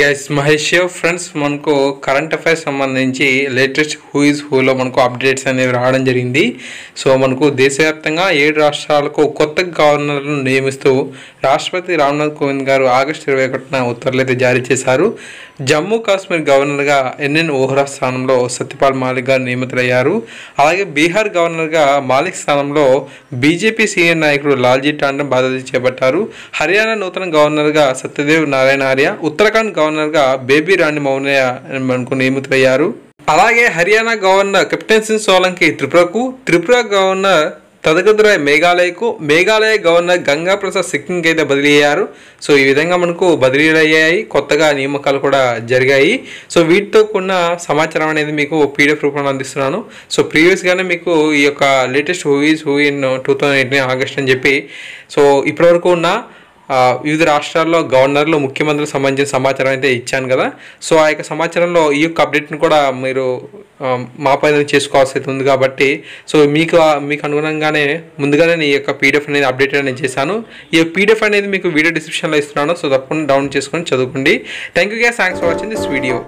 Guys Mahesh friends మనకు current affairs సంబంధించి latest who is హూలో మనకు అప్డేట్స్ అనేవి రావడం జరిగింది. సో మనకు దేశవ్యాప్తంగా ఏడు రాష్ట్రాలకు కొత్త గవర్నర్లను నియమిస్తూ రాష్ట్రపతి రామ్నాథ్ కోవింద్ గారు ఆగస్టు ఇరవై ఒకటిన ఉత్తర్వులు అయితే జారీ చేశారు. జమ్మూ కాశ్మీర్ గవర్నర్గా ఎన్ఎన్ ఓహ్రా స్థానంలో సత్యపాల్ మాలిక్ గారు నియమితులయ్యారు. అలాగే బీహార్ గవర్నర్గా మాలిక్ స్థానంలో బీజేపీ సీనియర్ నాయకుడు లాల్జీ టాండన్ బాధ్యత చేపట్టారు. హర్యానా నూతన గవర్నర్గా సత్యదేవ్ నారాయణ ఆర్య ఉత్తరాఖండ్ గవర్నర్గా బేబీ రాణి మౌనయ్య మనకు నియమితులయ్యారు. అలాగే హర్యానా గవర్నర్ కెప్టెన్ సింగ్ సోలంకి త్రిపురకు త్రిపుర గవర్నర్ తదగదురాయ్ మేఘాలయకు మేఘాలయ గవర్నర్ గంగా ప్రసాద్ సిక్కింగ్కి అయితే బదిలీ అయ్యారు. సో ఈ విధంగా మనకు బదిలీలు అయ్యాయి. కొత్తగా నియామకాలు కూడా జరిగాయి. సో వీటితో కూడిన సమాచారం అనేది మీకు పీడిఎఫ్ రూపంలో అందిస్తున్నాను. సో ప్రీవియస్గానే మీకు ఈ యొక్క latest who is who in two thousand eighteen August అని చెప్పి సో ఇప్పటివరకు ఉన్న వివిధ రాష్ట్రాల్లో గవర్నర్లు ముఖ్యమంత్రులకు సంబంధించిన సమాచారం అయితే ఇచ్చాను కదా. సో ఆ యొక్క సమాచారంలో ఈ యొక్క అప్డేట్ని కూడా మీరు మా పైన చేసుకోవాల్సి అయితే ఉంది కాబట్టి సో మీకు మీకు అనుగుణంగానే ముందుగానే నేను ఈ యొక్క పీడిఎఫ్ అనేది అప్డేట్ అనేది చేశాను. ఈ పీడిఎఫ్ అనేది మీకు వీడియో డిస్క్రిప్షన్లో ఇస్తున్నాను సో తప్పకుండా డౌన్ చేసుకొని చదువుకోండి. Thank you guys thanks for watching this video